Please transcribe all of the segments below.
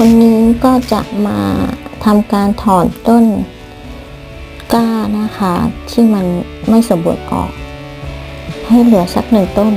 วันนี้ก็จะมาทำการถอนต้นก้านะคะ ที่มันไม่สมบูรณ์ออก ให้เหลือสักหนึ่งต้น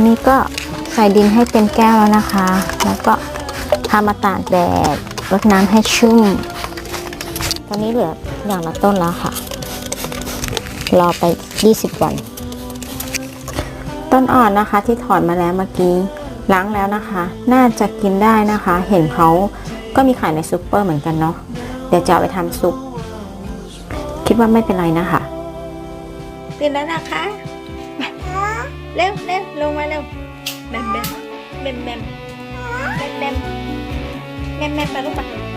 อนนี้ก็ใส่ดินให้เต็มแก้วแล้วนะคะ แล้วก็ทำมาตากแดดรดน้ำให้ชุ่ม ตอนนี้เหลืออย่างละต้นแล้วค่ะ รอไป 20 วัน ต้นอ่อนนะคะที่ถอนมาแล้วเมื่อกี้ล้างแล้วนะคะ น่าจะกินได้นะคะ เห็นเขาก็มีขายในซูเปอร์เหมือนกันเนาะ เดี๋ยวจะเอาไปทำซุป คิดว่าไม่เป็นไรนะคะตื่นแล้วนะคะ เร็วเร็วลงมาเร็วแบมแบมแบมแบมแบมแบมแบมแบมไปลูกไป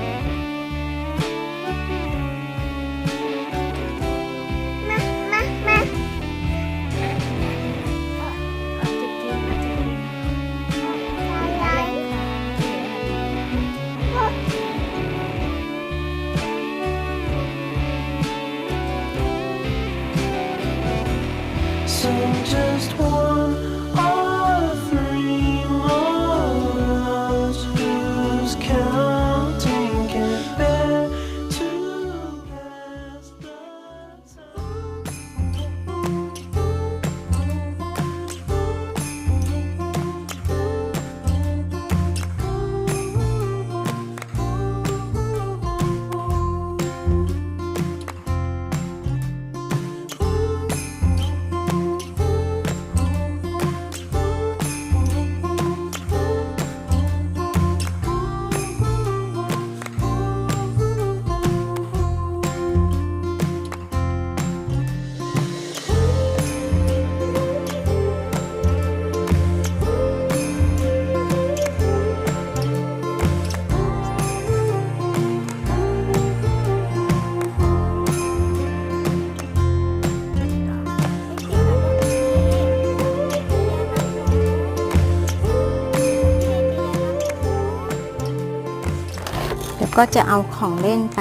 ก็จะเอาของเล่นไป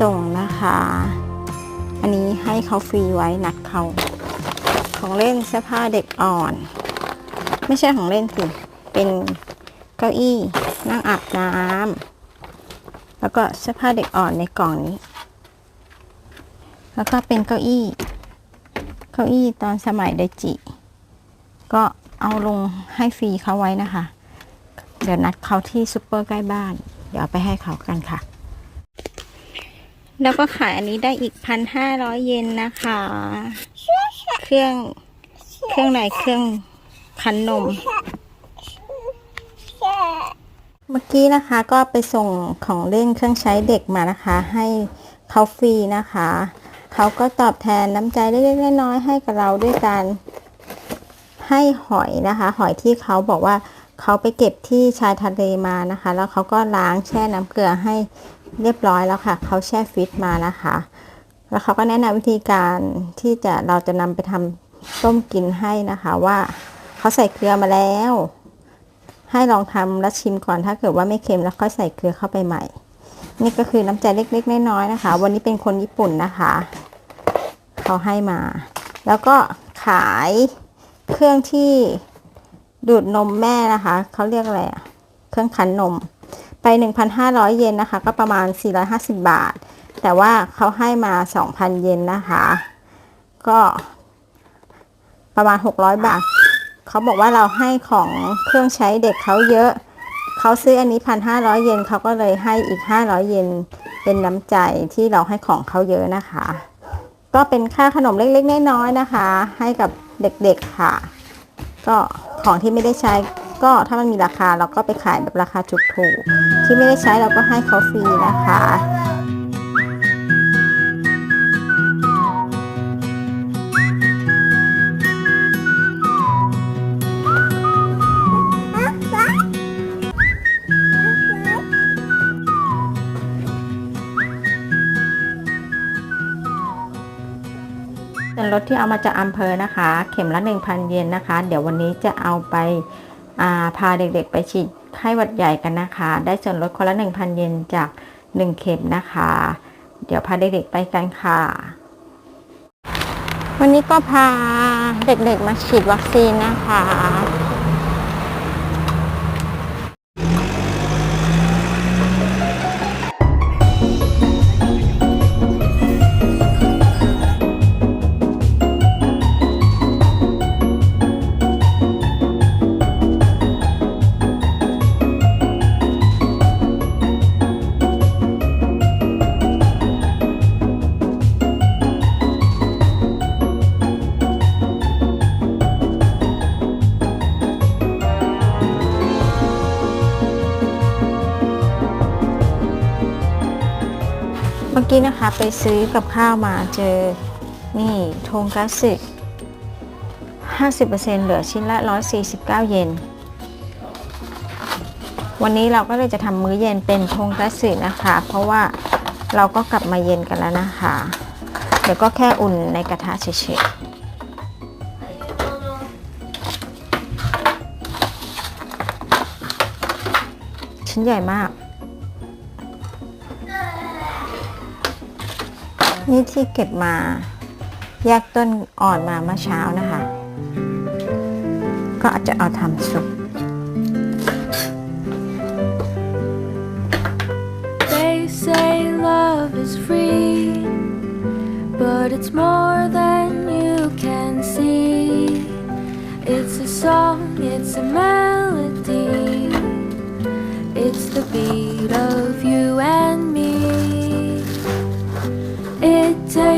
ส่งนะคะ อันนี้ให้เขาฟรีไว้นัดเขาของเล่นเสื้อผ้าเด็กอ่อน ไม่ใช่ของเล่นสิ เป็นเก้าอี้นั่งอาบน้ำแล้วก็เสื้อผ้าเด็กอ่อนในกล่องนี้ แล้วก็เป็นเก้าอี้ เก้าอี้ตอนสมัยไดจิ ก็เอาลงให้ฟรีเขาไว้นะคะ เดี๋ยวนัดเขาที่ซูเปอร์ใกล้บ้าน เดี๋ยวเอาไปให้เขากันค่ะ แล้วก็ขายอันนี้ได้อีกพันห้าร้อยเยนนะคะ เครื่องเครื่องไหนเครื่องคันนม เมื่อกี้นะคะก็ไปส่งของเล่นเครื่องใช้เด็กมานะคะ ให้เขาฟรีนะคะ เขาก็ตอบแทนน้ำใจเล็กๆน้อยๆให้กับเราด้วยการให้หอยนะคะ หอยที่เขาบอกว่า เขาไปเก็บที่ชายทะเลมานะคะ แล้วเขาก็ล้างแช่น้ำเกลือให้เรียบร้อยแล้วค่ะ เขาแช่ฟิตมานะคะ แล้วเขาก็แนะนำวิธีการที่จะเราจะนำไปทำต้มกินให้นะคะว่าเขาใส่เกลือมาแล้ว ให้ลองทำแล้วชิมก่อนถ้าเกิดว่าไม่เค็มแล้วค่อยใส่เกลือเข้าไปใหม่ นี่ก็คือน้ำใจเล็กๆน้อยๆนะคะ วันนี้เป็นคนญี่ปุ่นนะคะ เขาให้มา แล้วก็ขายเครื่องที่ ดูดนมแม่นะคะเขาเรียกอะไรอะเครื่องคั้นนม ไป 1,500 เยนนะคะ ก็ประมาณ 450 บาท แต่ว่าเขาให้มา 2,000 เยนนะคะ ก็ประมาณ 600 บาท เขาบอกว่าเราให้ของเครื่องใช้เด็กเขาเยอะ เขาซื้ออันนี้พันห้าร้อยเยนเขาก็เลยให้อีกห้าร้อยเยนเป็นน้ำใจที่เราให้ของเขาเยอะนะคะ ก็เป็นค่าขนมเล็กๆน้อยๆนะคะ ให้กับเด็กๆค่ะ ก็ของที่ไม่ได้ใช้ก็ถ้ามันมีราคาเราก็ไปขายแบบราคาถูกๆที่ไม่ได้ใช้เราก็ให้เขาฟรีนะคะ รถที่เอามาจากอำเภอนะคะ เข็มละ 1,000 เยนนะคะ เดี๋ยววันนี้จะเอาไปาพาเด็กๆไปฉีดไข้หวัดใหญ่กันนะคะ ได้ส่วนลดคนละ 1,000 เยนจาก 1 เข็มนะคะ เดี๋ยวพาเด็กๆไปกันค่ะ วันนี้ก็พาเด็กๆมาฉีดวัคซีนนะคะ กี้นะคะไปซื้อกับข้าวมาเจอ นี่ทงกัสสึ50%เหลือชิ้นละ 149 เยน วันนี้เราก็เลยจะทำมื้อเย็นเป็นทงกัสสึนะคะ เพราะว่าเราก็กลับมาเย็นกันแล้วนะคะ เดี๋ยวก็แค่อุ่นในกระทะเฉยๆชิ้นใหญ่มาก นี่ที่เก็บมาแยกต้นอ่อนมาเมื่อเช้านะคะ ก็อาจจะเอาทำซุป They say love is free, but it's more than you can see. It's a song, it's a melody, it's the beat of you and take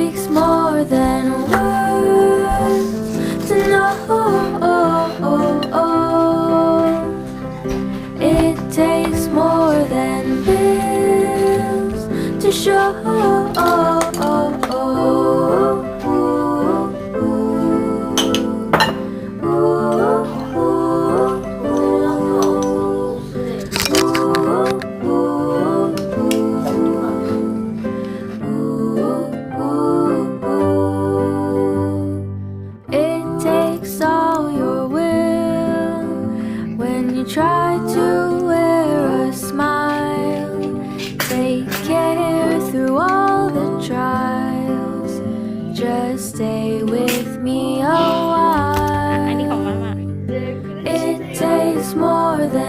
breaks all your will when you try to wear a smile. Take care through all the trials. Just stay with me a while. It takes more than